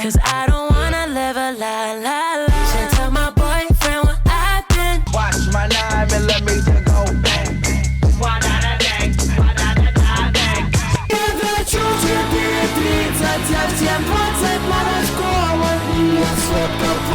Cause I don't wanna live a la la la Should tell my boyfriend what I've been Watch my 9 millimeter go bang Why not a bang, why not a die bang Kiedy czuć, kiedy 30, ciepło, 30, szkoła i jest słodko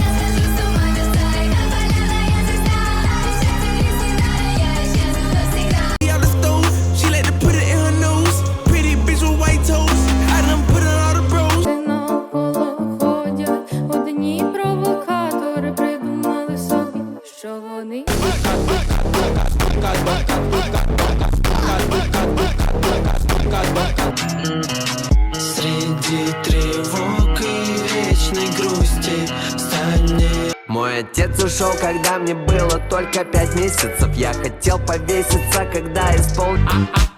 Среди тревог и вечной грусти станет мой отец ушел, когда мне было только пять месяцев. Я хотел повеситься, когда исполнил а, а,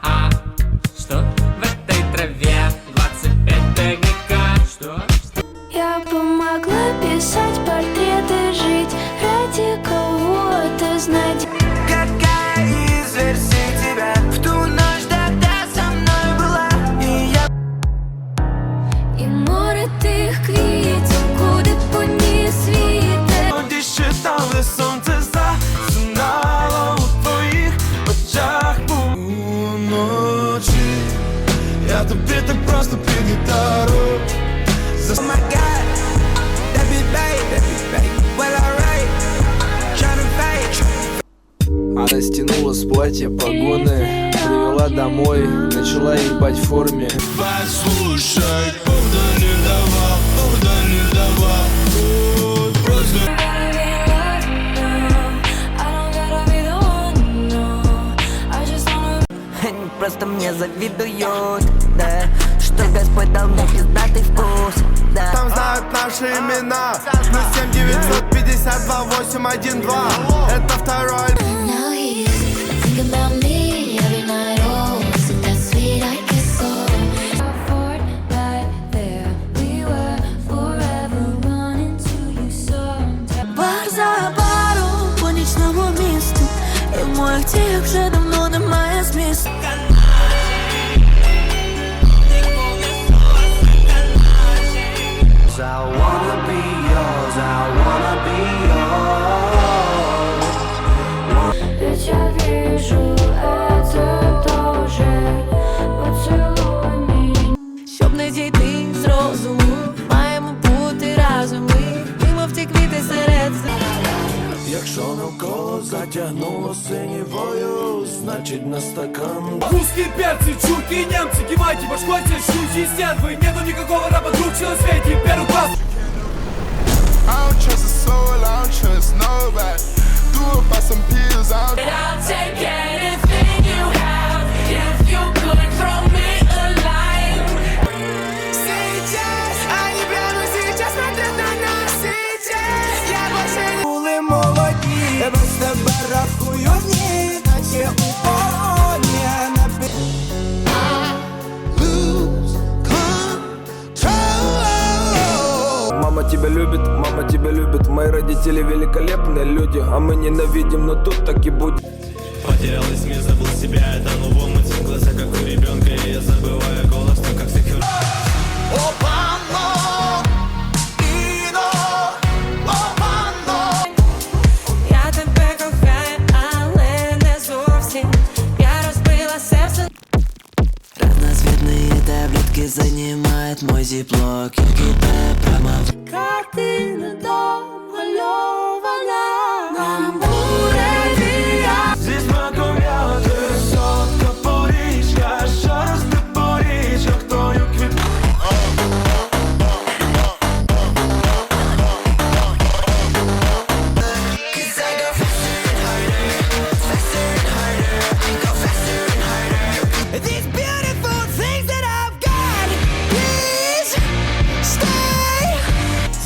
Она стянула с платья погоны Привела домой, начала ебать в форме. Послушай, повода не давал, повода не давал Они просто мне завидуют, да. Что Господь дал мне пиздатый вкус, да. Там знают наши имена Плюс семь девятьсот пятьдесят два восемь один два. Это второй. about me. Якщо навколо затягнуло синівою, значить на стакан. Русские перцы, чурки, немцы, кивайте, башкойте, щуки и стервы. Нету никакого раба, друг на свете, первый класс. I don't trust a soul, I don't trust nobody. Do it by some pills, I don't... тебя любит, мама тебя любит. Мои родители великолепные люди А мы ненавидим, но тут так и будет. Потерялась мне мир, забыл себя, это новом Глаза как у ребенка, и я забываю голос, но как всех Опа!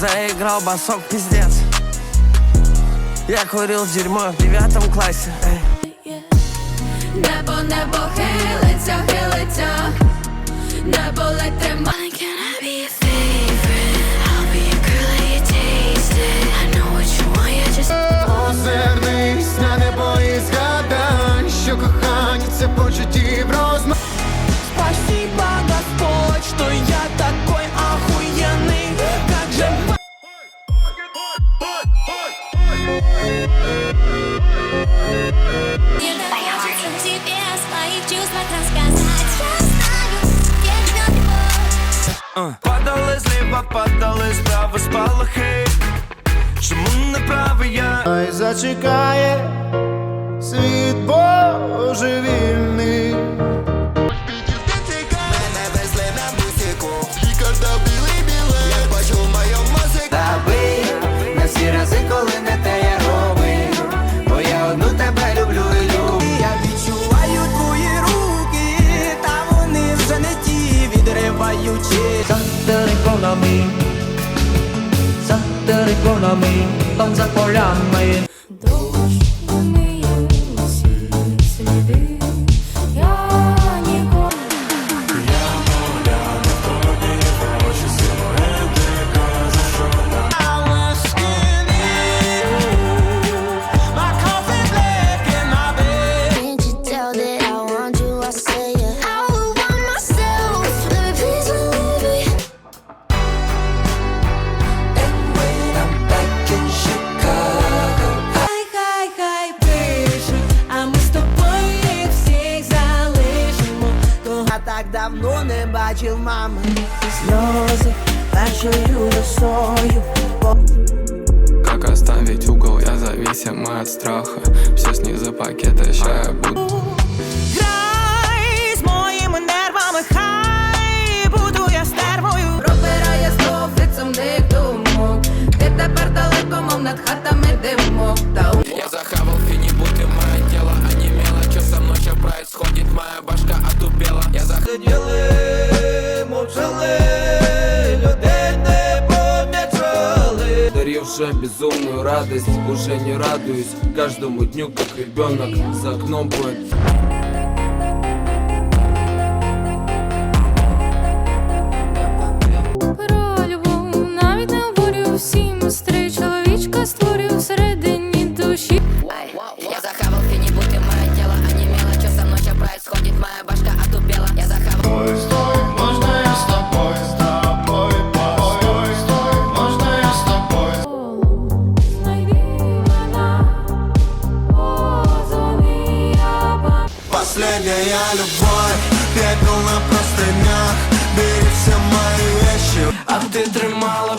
проиграл басок, пиздец Я курил дерьмо в девятом классе. Небо, небо, хилиться, хилиться Небо ледь Падали зліва, падали справа спалахи. Чому не правий я? Ай зачекає світ божеві. Yuchi Center economy Center economy Bansa ko lang побачив мами сльози вечерю росою Как оставить угол, я зависима от страха. Все снизу ней за я буду уже безумную радость. Уже не радуюсь каждому дню, как ребенок За окном будет моя любовь, пепел на простынях, бери все мои вещи, а ты дремала,